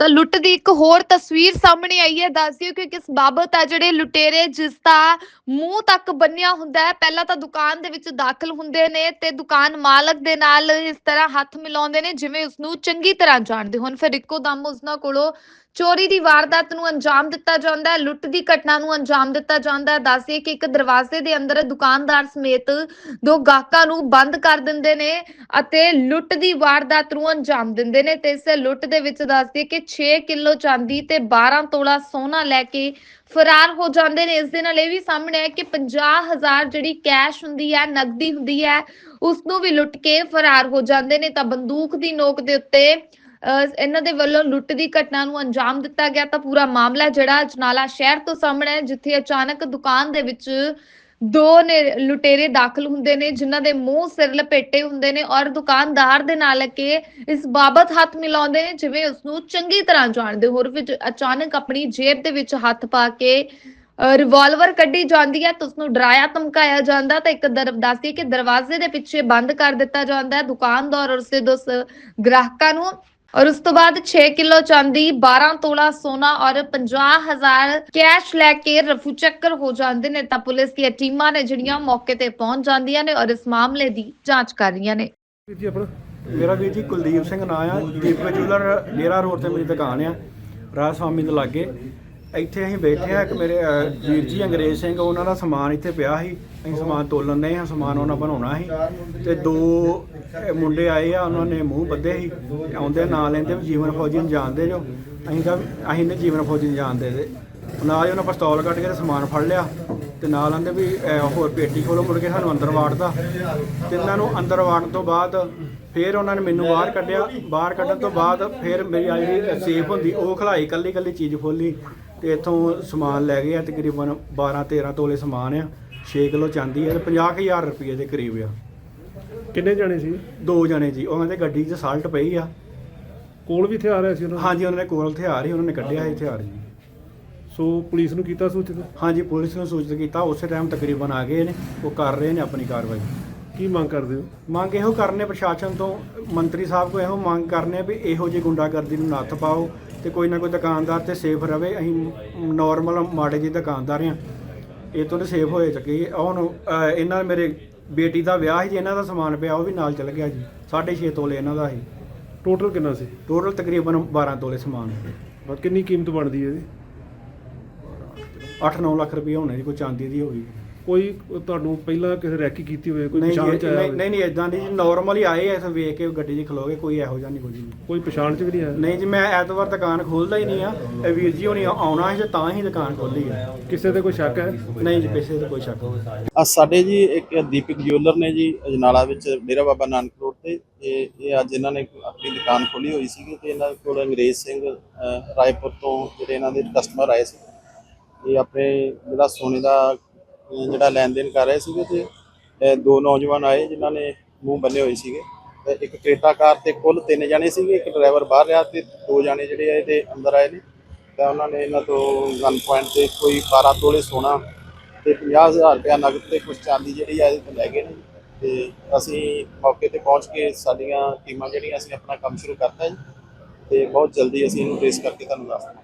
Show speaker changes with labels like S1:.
S1: ਤਾਂ ਲੁੱਟ ਦੀ ਇੱਕ ਹੋਰ ਤਸਵੀਰ ਸਾਹਮਣੇ ਆਈ ਹੈ। ਦੱਸ ਦਿਓ ਕਿ ਕਿਸ ਬਾਬਤ ਆ ਜਿਹੜੇ ਲੁਟੇਰੇ, ਜਿਸ ਦਾ ਮੂੰਹ ਤੱਕ ਬੰਨਿਆ ਹੁੰਦਾ ਹੈ। ਪਹਿਲਾਂ ਤਾਂ ਦੁਕਾਨ ਦੇ ਵਿੱਚ ਦਾਖਲ ਹੁੰਦੇ ਨੇ ਤੇ ਦੁਕਾਨ ਮਾਲਕ ਦੇ ਨਾਲ ਇਸ ਤਰ੍ਹਾਂ ਹੱਥ ਮਿਲਾਉਂਦੇ ਨੇ, ਜਿਵੇਂ ਉਸ ਨੂੰ ਚੰਗੀ ਤਰ੍ਹਾਂ ਜਾਣਦੇ ਹੋਣ। ਫਿਰ ਇੱਕੋ ਦਮ ਉਸਨਾਂ ਕੋਲੋਂ ਚੋਰੀ ਦੀ ਵਾਰਦਾਤ ਨੂੰ ਅੰਜਾਮ ਦਿੱਤਾ ਜਾਂਦਾ ਹੈ, ਲੁੱਟ ਦੀ ਘਟਨਾ ਨੂੰ ਅੰਜਾਮ ਦਿੱਤਾ ਜਾਂਦਾ ਹੈ। ਦੱਸਦੇ ਕਿ ਇੱਕ ਦਰਵਾਜ਼ੇ ਦੇ ਅੰਦਰ ਦੁਕਾਨਦਾਰ ਸਮੇਤ ਦੋ ਗਾਹਕਾਂ ਨੂੰ ਬੰਦ ਕਰ ਦਿੰਦੇ ਨੇ ਅਤੇ ਲੁੱਟ ਦੀ ਵਾਰਦਾਤ ਨੂੰ ਅੰਜਾਮ ਦਿੰਦੇ ਨੇ। ਤੇ ਇਸ ਲੁੱਟ ਦੇ ਵਿੱਚ ਦੱਸਦੀ ਕਿ 6 ਕਿਲੋ ਚਾਂਦੀ ਤੇ 12 ਤੋਲਾ ਸੋਨਾ ਲੈ ਕੇ ਫਰਾਰ ਹੋ ਜਾਂਦੇ ਨੇ। ਇਸ ਦੇ ਨਾਲ ਇਹ ਵੀ ਸਾਹਮਣੇ ਆਇਆ ਕਿ 50000 ਜਿਹੜੀ ਕੈਸ਼ ਹੁੰਦੀ ਹੈ, ਨਕਦੀ ਹੁੰਦੀ ਹੈ ਉਸ ਨੂੰ ਵੀ ਲੁੱਟ ਕੇ ਫਰਾਰ ਹੋ ਜਾਂਦੇ ਨੇ। ਤਾਂ ਬੰਦੂਕ ਦੀ ਨੋਕ ਦੇ ਉੱਤੇ ਇਹਨਾਂ ਦੇ ਵੱਲੋਂ ਲੁੱਟ ਦੀ ਘਟਨਾ ਨੂੰ ਅੰਜਾਮ ਦਿੱਤਾ ਗਿਆ ਤਾਂ ਪੂਰਾ ਮਾਮਲਾ ਜਿਹੜਾ ਅਜਨਾਲਾ ਸ਼ਹਿਰ ਤੋਂ ਸਾਹਮਣੇ ਹੈ, ਜਿੱਥੇ ਅਚਾਨਕ ਦੁਕਾਨ ਦੇ ਵਿੱਚ ਦੋ ਨੇ ਲੁਟੇਰੇ ਦਾਖਲ ਹੁੰਦੇ ਨੇ, ਜਿਨ੍ਹਾਂ ਦੇ ਮੂੰਹ, ਸਿਰ ਲਪੇਟੇ ਹੁੰਦੇ ਨੇ ਔਰ ਦੁਕਾਨਦਾਰ ਦੇ ਨਾਲ ਕੇ ਇਸ ਬਾਬਤ ਹੱਥ ਮਿਲਾਉਂਦੇ ਨੇ, ਜਿਵੇਂ ਉਸ ਨੂੰ ਚੰਗੀ ਤਰ੍ਹਾਂ ਜਾਣਦੇ ਹੋਰ ਵਿੱਚ ਅਚਾਨਕ ਆਪਣੀ ਜੇਬ ਦੇ ਵਿੱਚ ਹੱਥ ਪਾ ਕੇ ਰਿਵਾਲਵਰ ਕੱਢੀ ਜਾਂਦੀ ਹੈ ਤਾਂ ਉਸ ਨੂੰ ਡਰਾਇਆ, ਧਮਕਾਇਆ ਜਾਂਦਾ ਤਾਂ ਇੱਕ ਦਰ, ਦੱਸਦੀ ਕਿ ਦਰਵਾਜ਼ੇ ਦੇ ਪਿੱਛੇ ਬੰਦ ਕਰ ਦਿੱਤਾ ਜਾਂਦਾ ਹੈ। ਦੁਕਾਨਦਾਰ ਔਰ ਉਸਦੇ ਦੋ ਗ੍ਰਾਹਕਾਂ ਨੂੰ ਔਰ ਉਸ ਤੋਂ ਬਾਅਦ 6 ਕਿਲੋ ਚਾਂਦੀ 12 ਤੋਲਾ ਸੋਨਾ ਔਰ 50000 ਕੈਸ਼ ਲੈ ਕੇ ਰਫੂ ਚੱਕਰ ਹੋ ਜਾਂਦੇ ਨੇ ਤਾਂ ਪੁਲਿਸ ਦੀਆਂ ਟੀਮਾਂ ਨੇ ਜਿਹੜੀਆਂ ਮੌਕੇ ਤੇ ਪਹੁੰਚ ਜਾਂਦੀਆਂ ਨੇ ਔਰ ਇਸ ਮਾਮਲੇ ਦੀ ਜਾਂਚ ਕਰ ਰਹੀਆਂ ਨੇ।
S2: ਵੀਰ ਜੀ ਆਪਣਾ?
S3: ਮੇਰਾ ਵੀਰ ਜੀ ਕੁਲਦੀਪ ਸਿੰਘ ਨਾਂ ਆ। ਦੀਪਕ ਜੂਲਰ ਡੇਰਾ ਰੋਡ ਤੇ ਮੇਰੀ ਦੁਕਾਨ ਆ। ਰਾਜ ਸਵਾਮੀ ਦੇ ਲਾਗੇ। ਇੱਥੇ ਅਸੀਂ ਬੈਠੇ ਆ ਇੱਕ ਮੇਰੇ ਅਹ, ਵੀਰ ਜੀ ਅੰਗਰੇਜ਼ ਸਿੰਘ ਉਹਨਾਂ ਦਾ ਸਮਾਨ ਇੱਥੇ ਪਿਆ ਸੀ। ਅਸੀਂ ਸਮਾਨ ਤੋਲਣ ਦੇ ਹਾਂ ਸਮਾਨ ਉਹਨਾਂ ਬਣਾਉਣਾ ਸੀ। ਤੇ ਦੋ ਅਹ, ਮੁੰਡੇ ਆਏ ਆ ਉਹਨਾਂ ਨੇ ਮੂੰਹ ਬੱਧੇ ਸੀ। ਤੇ ਆਉਂਦੇ ਨਾਂ ਲੈਂਦੇ ਵੀ ਜੀਵਨ ਫੌਜੀ ਨੂੰ ਜਾਣਦੇ ਜੋ। ਅਸੀਂ ਤਾਂ ਅਸੀਂ ਨੇ ਜੀਵਨ ਫੌਜੀ ਨੂੰ ਜਾਣਦੇ ਦੇ ਨਾਲ ਹੀ ਉਹਨਾਂ ਪਿਸਤੌਲ ਕੱਢ ਕੇ ਤੇ ਸਮਾਨ ਫੜ ਲਿਆ। ਤੇ ਨਾਲ ਆਂਦੇ ਵੀ ਅਹ, ਹੋਰ ਪੇਟੀ ਖੋਲੋ ਮੁੜ ਕੇ ਸਾਨੂੰ ਅੰਦਰ ਵਾੜਦਾ ਤੇ ਇਹਨਾਂ ਨੂੰ ਅੰਦਰ ਵਾੜਨ ਤੋਂ ਬਾਅਦ ਫਿਰ ਉਹਨਾਂ ਨੇ ਮੈਨੂੰ ਬਾਹਰ ਕੱਢਿਆ। ਬਾਹਰ ਕੱਢਣ ਤੋਂ ਬਾਅਦ ਫਿਰ ਮੇਰੀ ਆ ਜਿਹੜੀ ਸੇਫ ਹੁੰਦੀ ਉਹ ਖਲਾਈ ਕੱਲੀ ਕੱਲੀ ਚੀਜ਼ ਖੋਲੀ। ਤੇ ਇੱਥੋਂ ਸਮਾਨ ਲੈ ਗਏ ਆ ਤਕਰੀਬਨ 12 13 ਤੋਲੇ ਸਮਾਨ ਆ 6 ਕਿਲੋ ਚਾਂਦੀ ਆ ਤੇ 50000 ਰੁਪਏ ਦੇ ਕਰੀਬ ਆ।
S2: ਕਿੰਨੇ ਜਾਣੇ ਸੀ?
S3: ਦੋ ਜਣੇ ਜੀ ਉਹਨਾਂ ਦੇ ਗੱਡੀ 'ਚ ਸਾਲਟ ਪਈ ਆ।
S2: ਕੋਲ ਵੀ ਹਥਿਆਰ ਆਇਆ ਸੀ ਉਹਨਾਂ ਦੇ?
S3: ਹਾਂਜੀ ਉਹਨਾਂ ਨੇ ਕੋਲ ਹਥਿਆਰ ਹੀ ਉਹਨਾਂ ਨੇ ਕੱਢਿਆ ਸੀ ਹਥਿਆਰ ਜੀ।
S2: ਸੋ ਪੁਲਿਸ ਨੂੰ ਕੀਤਾ ਸੂਚਿਤ?
S3: ਹਾਂਜੀ ਪੁਲਿਸ ਨੂੰ ਸੂਚਿਤ ਕੀਤਾ ਉਸੇ ਟਾਈਮ ਤਕਰੀਬਨ ਆ ਗਏ ਨੇ ਉਹ ਕਰ ਰਹੇ ਨੇ ਆਪਣੀ ਕਾਰਵਾਈ।
S2: ਕੀ ਮੰਗ ਕਰਦੇ ਹੋ?
S3: ਮੰਗ ਇਹੋ ਕਰਨੇ ਪ੍ਰਸ਼ਾਸਨ ਤੋਂ ਮੰਤਰੀ ਸਾਹਿਬ ਕੋ ਇਹੋ ਮੰਗ ਕਰਨੇ ਵੀ ਇਹੋ ਜਿਹੀ ਗੁੰਡਾਗਰਦੀ ਨੂੰ ਨੱਥ ਪਾਓ ਤੇ ਕੋਈ ਨਾ ਕੋਈ ਦੁਕਾਨਦਾਰ ਤੇ ਸੇਫ ਰਵੇ ਅਸੀਂ ਨਾਰਮਲ ਮਾੜੇ ਜਿਹੇ ਦੁਕਾਨਦਾਰ ਆ ਇਹ ਤੋਂ ਤੇ ਸੇਫ ਹੋਏ ਚੱਕੇ। ਹੁਣ ਇਹਨਾਂ ਮੇਰੇ ਬੇਟੀ ਦਾ ਵਿਆਹ ਸੀ ਜੀ ਇਹਨਾਂ ਦਾ ਸਮਾਨ ਪਿਆ ਉਹ ਵੀ ਨਾਲ ਚਲ ਗਿਆ ਜੀ। 6.5 ਤੋਲੇ ਇਹਨਾਂ ਦਾ ਸੀ।
S2: ਟੋਟਲ ਕਿੰਨਾ ਸੀ?
S3: ਟੋਟਲ ਤਕਰੀਬਨ 12 ਤੋਲੇ ਸਮਾਨ।
S2: ਬਸ ਕਿੰਨੀ ਕੀਮਤ ਬਣਦੀ ਹੈ ਇਹਦੀ
S3: 8-9 ਲੱਖ ਰੁਪਏ ਹੋਣੇ ਜੀ ਕੋਈ ਚਾਂਦੀ ਦੀ ਹੋਈ
S2: ਕੋਈ ਤੁਹਾਨੂੰ ਪਹਿਲਾਂ ਕਿਸੇ ਰੈਕੀ ਕੀਤੀ ਹੋਵੇ ਕੋਈ
S3: ਨਹੀਂ
S2: ਪਛਾਣ
S3: ਜੀ,
S2: ਚ ਆਇਆ
S3: ਨਹੀਂ
S2: ਹੋਵੇ?
S3: ਨਹੀਂ ਨਹੀਂ ਇਦਾਂ ਦੀ ਨਾਰਮਲ ਹੀ ਆਏ ਐ ਵੇਖ ਕੇ ਗੱਡੀ 'ਚ ਖਲੋਗੇ ਕੋਈ ਇਹੋ ਜਿਹਾ ਨਹੀਂ ਕੁਝ ਵੀ।
S2: ਕੋਈ ਪਛਾਣ ਚ ਵੀ ਨਹੀਂ ਆਇਆ?
S3: ਨਹੀਂ ਜੀ ਮੈਂ ਐਤਵਾਰ ਦੁਕਾਨ ਖੋਲਦਾ ਹੀ ਨਹੀਂ ਆ। ਇਹ ਵੀਰ ਜੀ ਹੋਣੀ ਆਉਣਾ ਸੀ ਤੇ ਤਾਂ ਹੀ ਦੁਕਾਨ ਖੋਲੀ ਆ।
S2: ਕਿਸੇ ਤੇ ਕੋਈ ਸ਼ੱਕ ਹੈ?
S3: ਨਹੀਂ ਜੀ ਪੈਸੇ ਤੇ ਕੋਈ ਸ਼ੱਕ ਨਹੀਂ।
S4: ਅੱਜ ਸਾਡੇ ਜੀ ਇੱਕ ਦੀਪਕ ਜਿਊਲਰ ਨੇ ਜੀ ਅਜਨਾਲਾ ਵਿੱਚ ਡੇਰਾ ਬਾਬਾ ਨਾਨਕ ਰੋਡ ਤੇ ਇਹ ਇਹ ਅੱਜ ਇਹਨਾਂ ਨੇ ਆਪਣੀ ਦੁਕਾਨ ਖੋਲੀ ਹੋਈ ਸੀਗੀ ਤੇ ਇਹਨਾਂ ਕੋਲ ਅੰਗਰੇਜ਼ ਸਿੰਘ ਅਹ, ਰਾਏਪੁਰ ਤੋਂ ਜਿਹੜੇ ਇਹਨਾਂ ਦੇ ਕਸਟਮਰ ਆਏ ਸੀ। ਇਹ ਆਪਣੇ ਜਿਹੜਾ ਸੋਨੇ ਦਾ ਜਿਹੜਾ ਲੈਣ ਦੇਣ ਕਰ ਰਹੇ ਸੀਗੇ ਤੇ ਦੋ ਨੌਜਵਾਨ ਆਏ ਜਿਨ੍ਹਾਂ ਨੇ ਮੂੰਹ ਬੰਨੇ ਹੋਏ ਸੀਗੇ। ਤੇ ਇੱਕ ਕ੍ਰੇਟਾ ਕਾਰ ਤੇ ਕੁੱਲ ਤਿੰਨ ਜਣੇ ਸੀਗੇ, ਇੱਕ ਡਰਾਈਵਰ ਬਾਹਰ ਰਿਹਾ ਤੇ ਦੋ ਜਣੇ ਜਿਹੜੇ ਆ ਇਹਦੇ ਅੰਦਰ ਆਏ ਨੇ। ਤਾਂ ਉਹਨਾਂ ਨੇ ਇਹਨਾਂ ਤੋਂ ਗਨ ਪੁਆਇੰਟ ਤੇ ਕੋਈ 12 ਤੋਲੇ ਸੋਨਾ ਤੇ 50000 ਰੁਪਇਆ ਨਗਦ ਤੇ ਕੁਝ ਚਾਂਦੀ ਜਿਹੜੀ ਆ ਇਹਦੇ ਲੈ ਗਏ ਨੇ। ਤੇ ਅਸੀਂ ਮੌਕੇ ਤੇ ਪਹੁੰਚ ਕੇ ਸਾਡੀਆਂ ਟੀਮਾਂ ਜਿਹੜੀਆਂ, ਅਸੀਂ ਆਪਣਾ ਕੰਮ ਸ਼ੁਰੂ ਕਰਤਾ ਜੀ। ਤੇ ਬਹੁਤ ਜਲਦੀ ਅਸੀਂ ਇਹਨੂੰ ਟ੍ਰੇਸ ਕਰਕੇ ਤੁਹਾਨੂੰ ਦੱਸ